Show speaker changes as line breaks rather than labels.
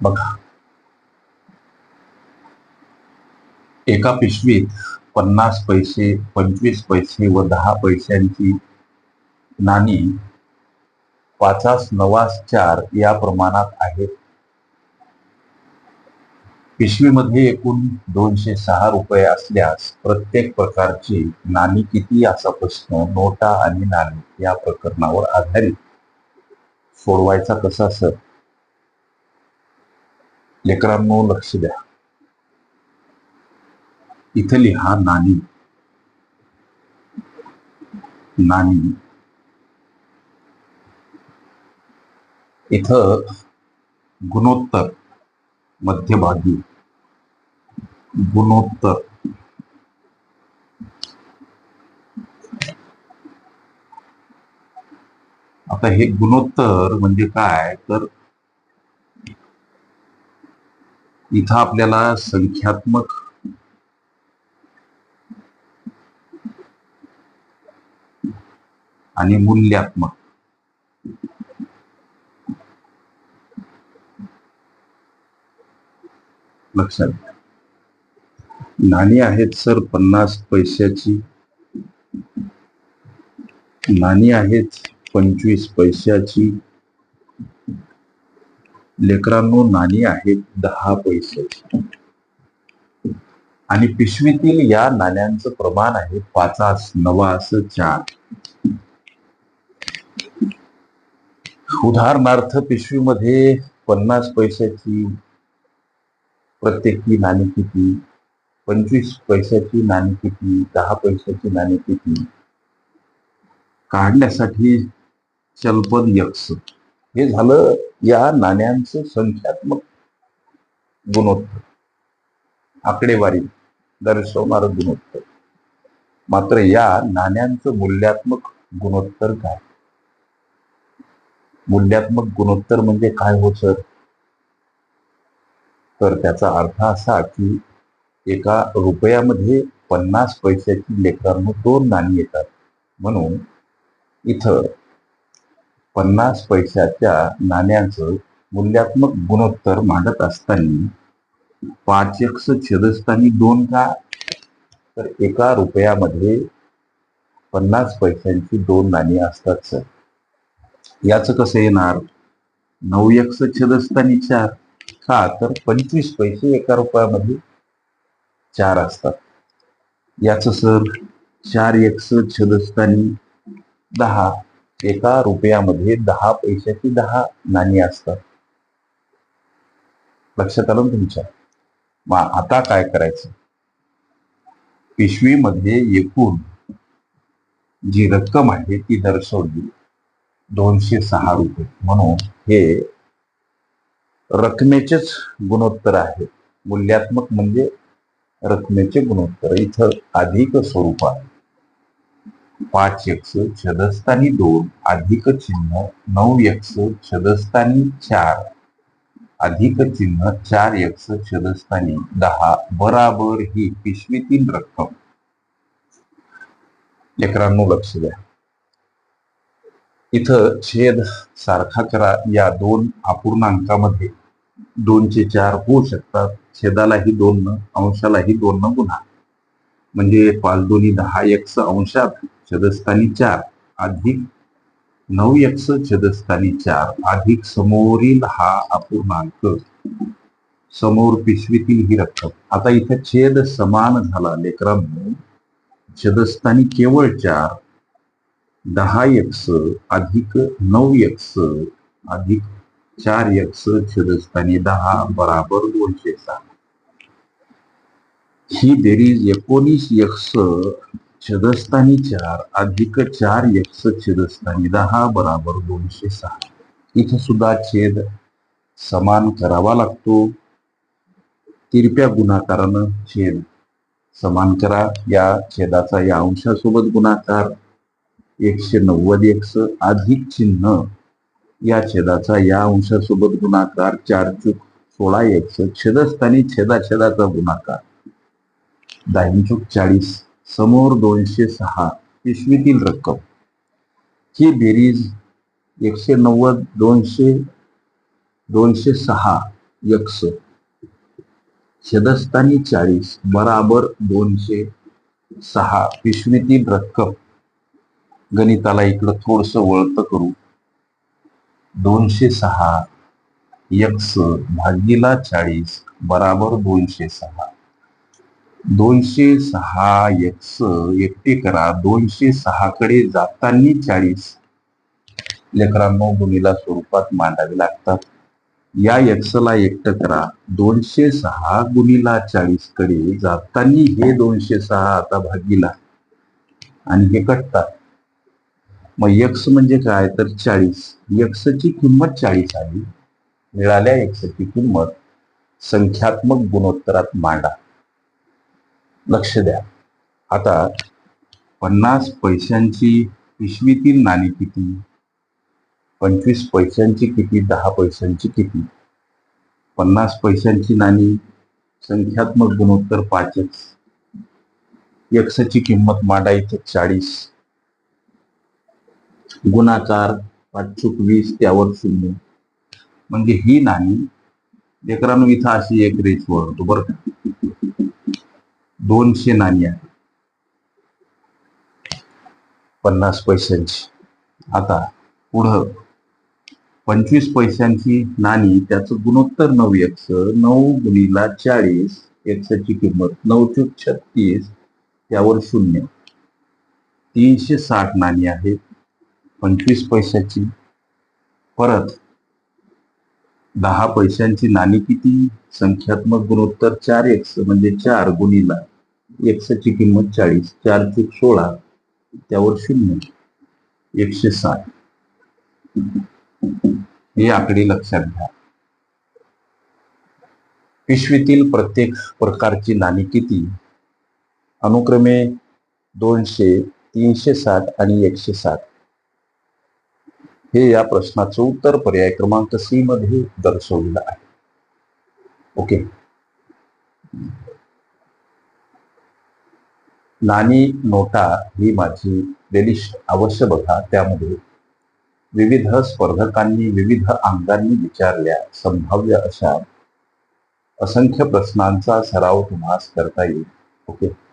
बघा. एका पिशवीत पन्नास पैसे पंचवीस पैसे व दहा पैशांची नाणी पाचास नवास चार या प्रमाणात आहेत. पिशवीमध्ये एकूण दोनशे सहा रुपये असल्यास प्रत्येक प्रकारची नाणी किती असा प्रश्न नोटा आणि नाणी या प्रकरणावर आधारित. सोडवायचा कसा सर? लेकरांनो लक्ष द्या. इथं लिहा नाणी. नाणी. इथं गुणोत्तर मध्यभागी. गुणोत्तर. आता हे गुणोत्तर म्हणजे काय? तर इथं आपल्याला संख्यात्मक आणि मूल्यात्मक. लक्षात घ्या. नाणी आहेत सर पन्नास पैशाची. नाणी आहेत पंचवीस पैशाची. लेकरांनो नाणी आहेत दहा पैसे. आणि पिशवीतील या नाण्यांचं प्रमाण आहे पाचास नवास चार. उदाहरणार्थ पिशवीमध्ये पन्नास पैशाची प्रत्येकी नाणी किती? पंचवीस पैशाची नाणी किती? दहा पैशाची नाणी किती? काढण्यासाठी चलपद यक्ष हे झालं या नाण्यांचं संख्यात्मक गुणोत्तर. आकडेवारी दर्शवणारं गुणोत्तर. मात्र या नाण्यांचं मूल्यात्मक गुणोत्तर काय? मूल्यात्मक गुणोत्तर म्हणजे काय हो सर? तर त्याचा अर्थ असा की एका रुपयामध्ये पन्नास पैशाची लेकरांना दोन नाणी येतात. म्हणून इथं पन्नास पैशाच्या नाण्याचं मूल्यात्मक गुणोत्तर मांडत असताना पाच छेदस्थानी दोन का? तर एका रुपयामध्ये पन्नास पैशांची दोन नाणी असतात सर. याच कसं येणार? नऊ एक्स छेदस्थानी चार. का तर पंचवीस पैसे एका रुपयामध्ये चार असतात. याच सर चार एक्स छेदस्थानी दहा. एका रुपयामध्ये दहा पैशाची दहा नाणी असतात. लक्षात आलं तुमच्या? मग आता काय करायचं? पिशवीमध्ये एकूण जी रक्कम आहे ती दर्शवली दोनशे सहा रुपये. म्हणून हे रकमेचेच गुणोत्तर आहे. मूल्यात्मक म्हणजे रकमेचे गुणोत्तर. इथं अधिक स्वरूप आहे पाच एक्स छदस्थानी दोन अधिक चिन्ह नऊ एक्स छदस्थानी चार अधिक चिन्ह चार एक्स छदस्थानी दहा बराबर ही पिशवीतील रक्कम. लेकरांनो लक्ष द्या. इथं छेद सारखा करा. या दोन अपूर्णांकामध्ये दोनचे चार होऊ शकतात. छेदालाही दोन अंशालाही दोन गुन्हा म्हणजे पाच दोन्ही दहा एक्स अंशात छदस्थानी चार. अधिक नऊ एक्स छदस्थानी चार. अधिक समोरील हा अपूर्णांक. समोर पिशवीतील ही रक्कम. आता इथे छेद समान झाला. लेकरांनो छदस्थानी केवळ चार. दहा एक्स अधिक नऊ एक्स अधिक चार एक्स छेदस्थानी दहा बराबर दोनशे सहा. ही बेरीज एकोणीस एक्स छेदस्थानी चार अधिक चार एक्स छेदस्थानी दहा बराबर दोनशे सहा. इथं सुद्धा छेद समान करावा लागतो. तिरप्या गुणाकारानं छेद समान करा. या छेदाचा या अंशासोबत गुणाकार. एकशे नव्वद एक्स अधिक चिन्ह. या छेदाचा या अंशासोबत गुणाकार. चार चूक सोळा एक्स छेदस्थानी छेदाछेदाचा गुणाकार. दाहिंचूक चाळीस. समोर दोनशे सहा पिशवीतील रक्कम. ही बेरीज एकशे नव्वद दोनशे दोनशे सहा यक्ष छदस्थानी चाळीस बराबर दोनशे सहा पिशवीतील रक्कम. गणिताला इकडं थोडस वळत करू. दोनशे सहा यक्स भागीला चाळीस बराबर दोनशे सहा. दोनशे सहा यक्स एकटे करा. दोनशे सहा कडे जातानी चाळीस. लेकरांनो गुणीला स्वरूपात मांडावे लागतात. या एक्सला एकटं करा. दोनशे सहा गुणीला चाळीसकडे जातानी हे दोनशे सहा आता भागीला. आणि हे कटतात. मग एक्स म्हणजे काय? तर चाळीस. यक्षची किंमत चाळीस आली मिळाल्या यक्षची किंमत संख्यात्मक गुणोत्तरात मांडा. लक्ष द्या. आता पन्नास पैशांची पिशवीतील नाणी किती? पंचवीस पैशांची किती? दहा पैशांची किती? पन्नास पैशांची नाणी संख्यात्मक गुणोत्तर पाचच. यक्षची किंमत मांडायचं चाळीस. गुणाकार पाचशुक वीस त्यावर शून्य. म्हणजे ही नाणी लेकरांनो इथं अशी एक रेच वळतो बरं का. दोनशे नाणी आहे. पन्नास पैशांची. आता पुढं पंचवीस पैशांची नाणी त्याचं गुणोत्तर नऊ एक्स नऊ गुणीला चाळीस एक्सची किंमत नऊ चूक छत्तीस त्यावर शून्य. तीनशे साठ नाणी आहेत पंचवीस पैशाची. परत दहा पैशांची नाणी किती? संख्यात्मक गुणोत्तर चार एक्स म्हणजे चार गुणीला एक्सची किंमत चाळीस चार चूक सोळा त्यावर शून्य एकशे साठ. ही आकडे लक्षात घ्या. पिशवीतील प्रत्येक प्रकारची नाणी किती? अनुक्रमे दोनशे तीनशे साठ आणि एकशे साठ. हे या प्रश्नाचं उत्तर पर्याय क्रमांक सी मध्ये दर्शवलेलं आहे. ओके. नाणी नोटा ही माझी प्लेलिस्ट अवश्य बघा. त्यामध्ये विविध स्पर्धकांनी विविध अंगांनी विचारल्या संभाव्य अशा असंख्य प्रश्नांचा सराव तुम्हाला करता येईल. ओके?